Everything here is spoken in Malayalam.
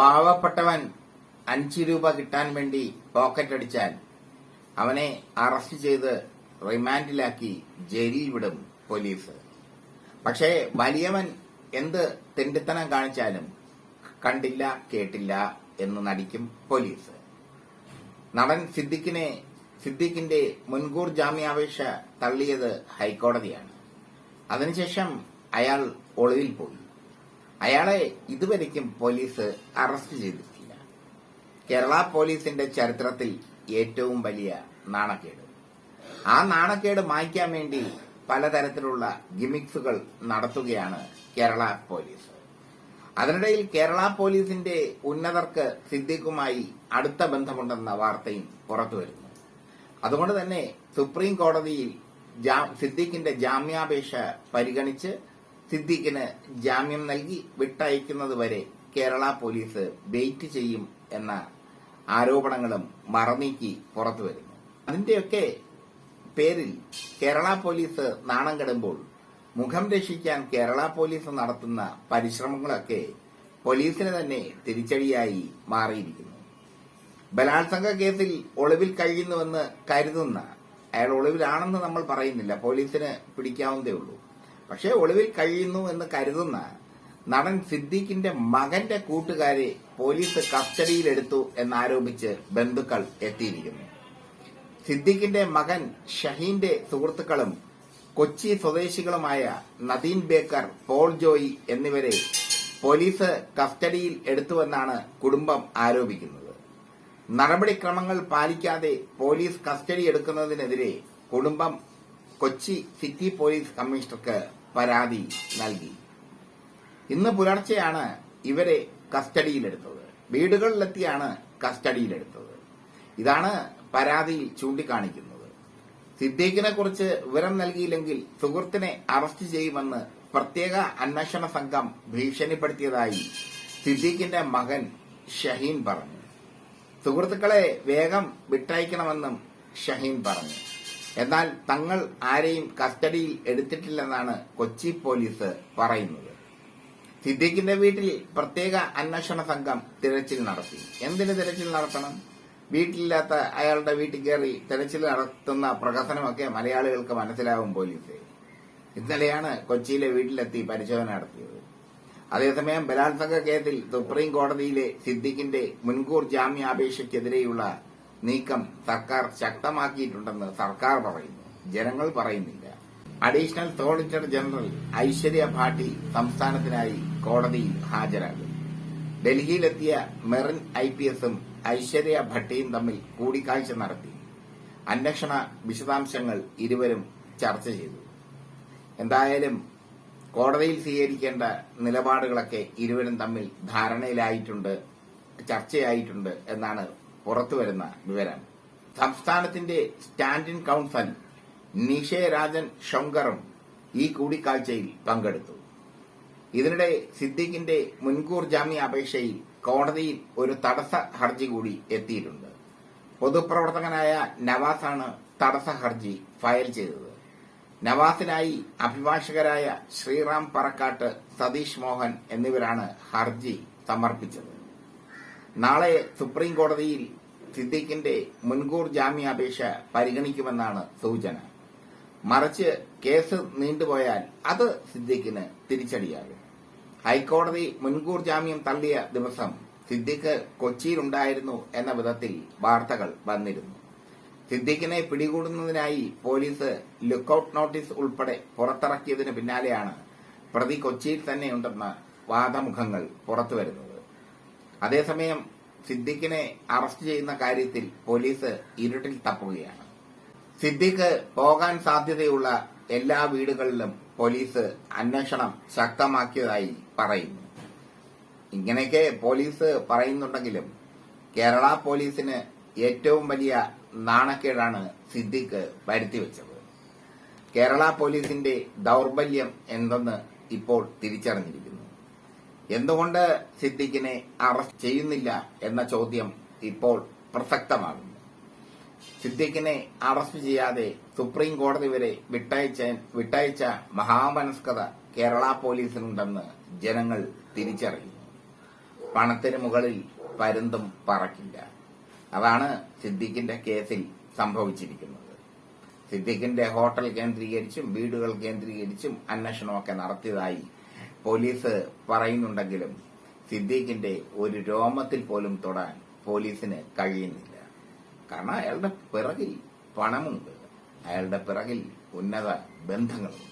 പാവപ്പെട്ടവൻ അഞ്ച് രൂപ കിട്ടാൻ വേണ്ടി പോക്കറ്റ് അടിച്ചാൽ അവനെ അറസ്റ്റ് ചെയ്ത് റിമാൻഡിലാക്കി ജയിലിൽ വിടും പോലീസ്. പക്ഷേ വലിയവൻ എന്ത് തെണ്ടിത്തനം കാണിച്ചാലും കണ്ടില്ല കേട്ടില്ല എന്ന് നടിക്കും പോലീസ്. നടൻ സിദ്ദിഖിനെ സിദ്ദിഖിന്റെ മുൻകൂർ ജാമ്യാപേക്ഷ തള്ളിയത് ഹൈക്കോടതിയാണ്. അതിനുശേഷം അയാൾ ഒളിവിൽ പോയി. അയാളെ ഇതുവരയ്ക്കും പോലീസ് അറസ്റ്റ് ചെയ്തിട്ടില്ല. കേരള പോലീസിന്റെ ചരിത്രത്തിൽ ഏറ്റവും വലിയ നാണക്കേട്. ആ നാണക്കേട് മായ്ക്കാൻ വേണ്ടി പലതരത്തിലുള്ള ഗിമിക്സുകൾ നടത്തുകയാണ് കേരള പോലീസ്. അതിനിടയിൽ കേരള പോലീസിന്റെ ഉന്നതർക്ക് സിദ്ദിഖുമായി അടുത്ത ബന്ധമുണ്ടെന്ന വാർത്തയും പുറത്തുവരുന്നു അതുകൊണ്ട് തന്നെ സുപ്രീം കോടതിയിൽ സിദ്ദിഖിന്റെ ജാമ്യാപേക്ഷ പരിഗണിച്ച് സിദ്ദിഖിന് ജാമ്യം നൽകി വിട്ടയക്കുന്നതുവരെ കേരള പോലീസ് വെയിറ്റ് ചെയ്യും എന്ന ആരോപണങ്ങളും മറനീക്കി പുറത്തുവരുന്നു അതിന്റെയൊക്കെ പേരിൽ കേരള പോലീസ് നാണം കെടുമ്പോൾ മുഖം രക്ഷിക്കാൻ കേരള പോലീസ് നടത്തുന്ന പരിശ്രമങ്ങളൊക്കെ പോലീസിന് തന്നെ തിരിച്ചടിയായി മാറിയിരിക്കുന്നു. ബലാത്സംഗ കേസിൽ ഒളിവിൽ കഴിയുന്നുവെന്ന് കരുതുന്ന അയാൾ ഒളിവിലാണെന്ന് നമ്മൾ പറയുന്നില്ല പോലീസിന് പിടിക്കാവുന്നതേ ഉള്ളൂ. പക്ഷേ ഒളിവിൽ കഴിയുന്നു എന്ന് കരുതുന്ന നടൻ സിദ്ദീഖിന്റെ മകന്റെ കൂട്ടുകാരെ പോലീസ് കസ്റ്റഡിയിലെടുത്തു എന്നാരോപിച്ച് ബന്ധുക്കൾ എത്തിയിരിക്കുന്നു. സിദ്ദീഖിന്റെ മകൻ ഷഹീന്റെ സുഹൃത്തുക്കളും കൊച്ചി സ്വദേശികളുമായ നദീൻ ബേക്കർ പോൾ ജോയി എന്നിവരെ പോലീസ് കസ്റ്റഡിയിൽ എടുത്തുവെന്നാണ് കുടുംബം ആരോപിക്കുന്നത്. നടപടിക്രമങ്ങൾ പാലിക്കാതെ പോലീസ് കസ്റ്റഡി എടുക്കുന്നതിനെതിരെ കുടുംബം കൊച്ചി സിറ്റി പോലീസ് കമ്മീഷണർക്ക് പരാതി നൽകി. ഇന്ന് പുലർച്ചെയാണ് ഇവരെ കസ്റ്റഡിയിലെടുത്തത്. വീടുകളിലെത്തിയാണ് കസ്റ്റഡിയിലെടുത്തത്. ഇതാണ് പരാതിയിൽ ചൂണ്ടിക്കാണിക്കുന്നത്. സിദ്ദീഖിനെ കുറിച്ച് വിവരം നൽകിയില്ലെങ്കിൽ സുഹൃത്തിനെ അറസ്റ്റ് ചെയ്യുമെന്ന് പ്രത്യേക അന്വേഷണ സംഘം ഭീഷണിപ്പെടുത്തിയതായി സിദ്ദീഖിന്റെ മകൻ ഷഹീൻ പറഞ്ഞു. സുഹൃത്തുക്കളെ വേഗം വിട്ടയക്കണമെന്നും ഷഹീൻ പറഞ്ഞു. എന്നാൽ തങ്ങൾ ആരെയും കസ്റ്റഡിയിൽ എടുത്തിട്ടില്ലെന്നാണ് കൊച്ചി പോലീസ് പറയുന്നത്. സിദ്ദീഖിന്റെ വീട്ടിൽ പ്രത്യേക അന്വേഷണ സംഘം തിരച്ചിൽ നടത്തി. എന്തിന് തിരച്ചിൽ നടത്തണം? വീട്ടിലില്ലാത്ത അയാളുടെ വീട്ടിൽ കയറി തിരച്ചിൽ നടത്തുന്ന പ്രകസനമൊക്കെ മലയാളികൾക്ക് മനസ്സിലാവും പോലീസ്. ഇന്നലെയാണ് കൊച്ചിയിലെ വീട്ടിലെത്തി പരിശോധന നടത്തിയത്. അതേസമയം ബലാത്സംഗ കേസിൽ സുപ്രീം കോടതിയിലെ സിദ്ദിഖിന്റെ മുൻകൂർ ജാമ്യാപേക്ഷയ്ക്കെതിരെയുള്ള നീക്കം സർക്കാർ ശക്തമാക്കിയിട്ടുണ്ടെന്ന് സർക്കാർ പറയുന്നു. ജനങ്ങൾ പറയുന്നില്ല. Additional solicitor general Aishwarya Bhati സംസ്ഥാനത്തിനായി കോടതിയിൽ ഹാജരാകും. ഡൽഹിയിലെത്തിയ മെറിൻ ഐ പി എസും ഐശ്വര്യ ഭട്ടിയും തമ്മിൽ കൂടിക്കാഴ്ച നടത്തി. അന്വേഷണ വിശദാംശങ്ങൾ ഇരുവരും ചർച്ച ചെയ്തു. എന്തായാലും കോടതിയിൽ സ്വീകരിക്കേണ്ട നിലപാടുകളൊക്കെ ഇരുവരും തമ്മിൽ ധാരണയിലായിട്ടുണ്ട് ചർച്ചയായിട്ടുണ്ട് എന്നാണ് പുറത്തുവരുന്ന വിവരം. സംസ്ഥാനത്തിന്റെ സ്റ്റാൻഡിംഗ് കൌൺസിൽ നിഷേ രാജൻ ശങ്കറും ഈ കൂടിക്കാഴ്ചയിൽ പങ്കെടുത്തു. ഇതിനിടെ സിദ്ദീഖിന്റെ മുൻകൂർ ജാമ്യ അപേക്ഷയിൽ കോടതിയിൽ ഒരു തടസ്സ ഹർജി കൂടി എത്തിയിട്ടുണ്ട്. പൊതുപ്രവർത്തകനായ നവാസാണ് തടസ്സ ഹർജി ഫയൽ ചെയ്തത്. നവാസിനായി അഭിഭാഷകരായ ശ്രീറാം പറക്കാട്ട് സതീഷ് മോഹൻ എന്നിവരാണ് ഹർജി സമർപ്പിച്ചത്. നാളെ സുപ്രീം കോടതിയിൽ സിദ്ദീഖിന്റെ മുൻകൂർ ജാമ്യാപേക്ഷ പരിഗണിക്കുമെന്നാണ് സൂചന. മറിച്ച് കേസ് നീണ്ടുപോയാൽ അത് സിദ്ദീഖിന് തിരിച്ചടിയാകും. ഹൈക്കോടതി മുൻകൂർ ജാമ്യം തള്ളിയ ദിവസം സിദ്ദീഖ് കൊച്ചിയിലുണ്ടായിരുന്നു എന്ന വിധത്തിൽ വാർത്തകൾ വന്നിരുന്നു. സിദ്ദീഖിനെ പിടികൂടുന്നതിനായി പോലീസ് ലുക്കൌട്ട് നോട്ടീസ് ഉൾപ്പെടെ പുറത്തിറക്കിയതിന് പിന്നാലെയാണ് പ്രതി കൊച്ചിയിൽ തന്നെയുണ്ടെന്ന വാദമുഖങ്ങൾ പുറത്തുവരുന്നത്. അതേസമയം സിദ്ദീഖിനെ അറസ്റ്റ് ചെയ്യുന്ന കാര്യത്തിൽ പോലീസ് ഇരുട്ടിൽ തപ്പുകയാണ്. സിദ്ദീഖ് പോകാൻ സാധ്യതയുള്ള എല്ലാ വീടുകളിലും പോലീസ് അന്വേഷണം ശക്തമാക്കിയതായി പറയുന്നു. ഇങ്ങനെയൊക്കെ പോലീസ് പറയുന്നുണ്ടെങ്കിലും കേരള പോലീസിന് ഏറ്റവും വലിയ നാണക്കേടാണ് സിദ്ദീഖ് വരുത്തിവെച്ചത്. കേരള പോലീസിന്റെ ദൌർബല്യം എന്തെന്ന് ഇപ്പോൾ തിരിച്ചറിഞ്ഞിരിക്കുന്നു. എന്തുകൊണ്ട് സിദ്ദിഖിനെ അറസ്റ്റ് ചെയ്യുന്നില്ല എന്ന ചോദ്യം ഇപ്പോൾ പ്രസക്തമാകുന്നു. സിദ്ദിഖിനെ അറസ്റ്റ് ചെയ്യാതെ സുപ്രീം കോടതി വരെ വിട്ടയച്ച വിട്ടയച്ച മഹാമനസ്കത കേരള പോലീസിനുണ്ടെന്ന് ജനങ്ങൾ തിരിച്ചറിയുന്നു. പണത്തിന് മുകളിൽ പരുന്തും പറക്കില്ല. അതാണ് സിദ്ദിഖിന്റെ കേസിൽ സംഭവിച്ചിരിക്കുന്നത്. സിദ്ദിഖിന്റെ ഹോട്ടൽ കേന്ദ്രീകരിച്ചും വീടുകൾ കേന്ദ്രീകരിച്ചും അന്വേഷണമൊക്കെ നടത്തിയതായി പോലീസ് പറയുന്നുണ്ടെങ്കിലും സിദ്ദീഖിന്റെ ഒരു രോമത്തിൽ പോലും തൊടാൻ പോലീസിന് കഴിയുന്നില്ല. കാരണം അയാളുടെ പിറകിൽ പണമുണ്ട്. അയാളുടെ പിറകിൽ ഉന്നത ബന്ധങ്ങളുണ്ട്.